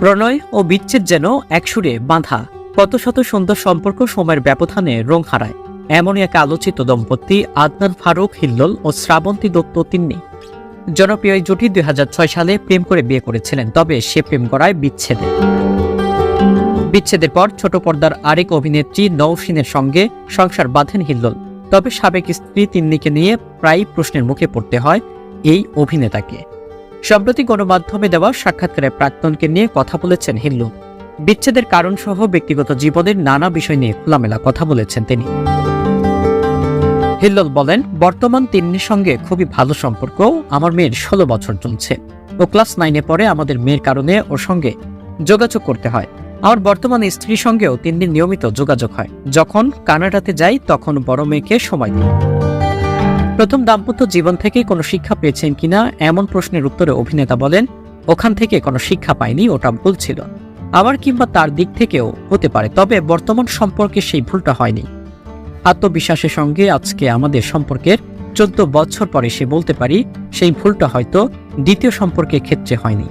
প্রণয় ও বিচ্ছেদ যেন একসুরে বাঁধা। কত শত সুন্দর সম্পর্ক সময়ের ব্যবধানে রং হারায়। এমনই এক আলোচিত দম্পতি আদনান ফারুক হিল্লোল ও শ্রাবন্তী দত্ত তিন্নি। জনপ্রিয় এই জুটি দুই হাজার ছয় সালে প্রেম করে বিয়ে করেছিলেন, তবে সে প্রেম করায় বিচ্ছেদে। বিচ্ছেদের পর ছোট পর্দার আরেক অভিনেত্রী নৌসিনের সঙ্গে সংসার বাঁধেন হিল্লোল। তবে সাবেক স্ত্রী তিন্নিকে নিয়ে প্রায় প্রশ্নের মুখে পড়তে হয় এই অভিনেতাকে। সম্প্রতি গণমাধ্যমে দেওয়া সাক্ষাৎকারে প্রাক্তনকে নিয়ে কথা বলেছেন হিল্লোল বিচ্ছেদের কারণ সহ ব্যক্তিগত জীবনের নানা বিষয় নিয়ে খোলামেলা কথা বলেছেন তিনি। হিল্লোল বলেন, বর্তমান তিন্নির সঙ্গে খুবই ভালো সম্পর্ক। আমার মেয়ের ষোলো বছর চলছে ও ক্লাস নাইনে পরে আমাদের মেয়ের কারণে ওর সঙ্গে যোগাযোগ করতে হয়। আমার বর্তমান স্ত্রীর সঙ্গেও তিন দিন নিয়মিত যোগাযোগ হয়। যখন কানাডাতে যাই, তখন বড় মেয়েকে সময় দিই। প্রথম দাম্পত্য জীবন থেকে কোনো শিক্ষা পেয়েছেন কিনা এমন প্রশ্নের উত্তরে অভিনেতা বলেন, ওখান থেকে কোনো শিক্ষা পাইনি, ওটা ভুল ছিল। আবার কিংবা তার দিক থেকেও হতে পারে, তবে বর্তমান সম্পর্কে সেই ভুলটা হয়নি। আত্মবিশ্বাসের সঙ্গে আজকে আমাদের সম্পর্কের চোদ্দ বছর পরে সে বলতে পারি, সেই ভুলটা হয়তো দ্বিতীয় সম্পর্কের ক্ষেত্রে হয়নি।